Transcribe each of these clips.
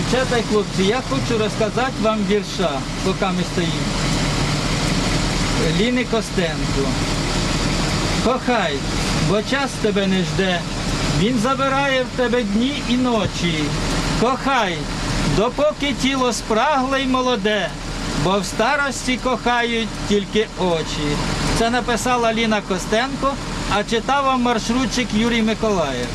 Дівчата і хлопці, я хочу розказати вам вірша, поки ми стоїмо. Ліни Костенко. Кохай, бо час тебе не жде, він забирає в тебе дні і ночі. Кохай, допоки тіло спрагле й молоде, бо в старості кохають тільки очі. Це написала Ліна Костенко, а читав вам маршрутчик Юрій Миколаєв.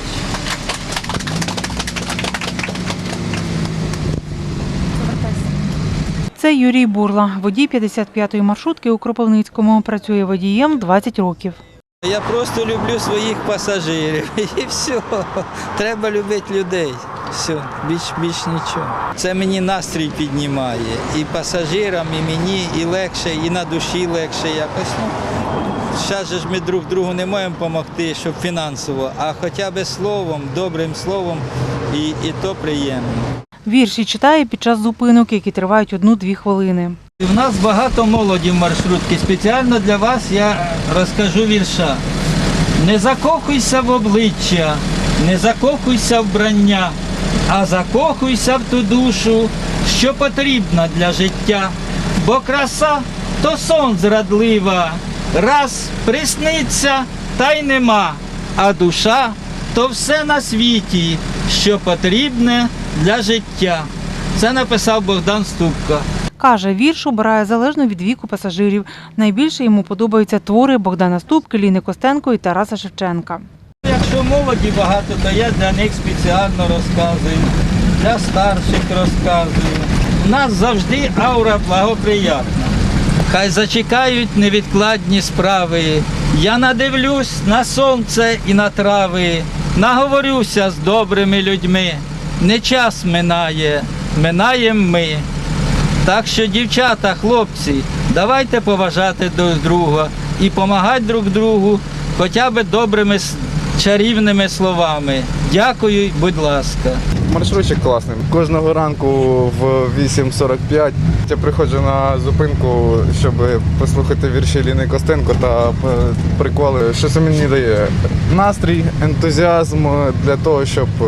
Це Юрій Бурла, водій 55-ї маршрутки у Кропивницькому. Працює водієм 20 років. Я просто люблю своїх пасажирів. І все. Треба любити людей. Все, більш, більш нічого. Це мені настрій піднімає. І пасажирам, і мені, і легше, і на душі легше якось. Ну, зараз же ж ми друг другу не можемо допомогти, щоб фінансово, а хоча б словом, добрим словом, і, і то приємно. Вірші читає під час зупинок, які тривають одну-дві хвилини. У нас багато молоді в маршрутці. Спеціально для вас я розкажу вірша. Не закохуйся в обличчя, не закохуйся в брання, а закохуйся в ту душу, що потрібна для життя. Бо краса то сон зрадлива, раз присниться та й нема, а душа то все на світі, що потрібне для життя. Це написав Богдан Ступка. Каже, вірш обирає залежно від віку пасажирів. Найбільше йому подобаються твори Богдана Ступки, Ліни Костенко і Тараса Шевченка. Якщо молоді багато, то я для них спеціально розказую, для старших розказую. У нас завжди аура благоприятна. Хай зачекають невідкладні справи. Я надивлюсь на сонце і на трави, наговорюся з добрими людьми. Не час минає, минаєм ми. Так що, дівчата, хлопці, давайте поважати друг друга і допомагати друг другу хоча б добрими чарівними словами. Дякую, будь ласка. Маршрутчик класний. Кожного ранку в 8.45 я приходжу на зупинку, щоб послухати вірші Ліни Костенко та е, приколи, що це мені дає. Настрій, ентузіазм для того, щоб е,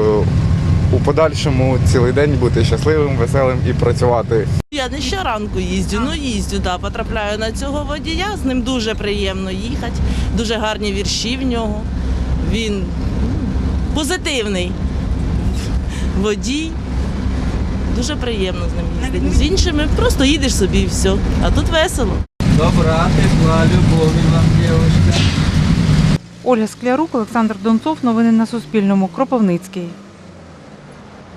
у подальшому цілий день бути щасливим, веселим і працювати. Я не щоранку їздю, ну їздю, да, потрапляю на цього водія. З ним дуже приємно їхати, дуже гарні вірші в нього. Він позитивний водій. Дуже приємно з ним їздити. З іншими просто їдеш собі і все. А тут весело. Добра, тепла, любові вам, дівчинка. Ольга Склярук, Олександр Донцов. Новини на Суспільному. Кропивницький.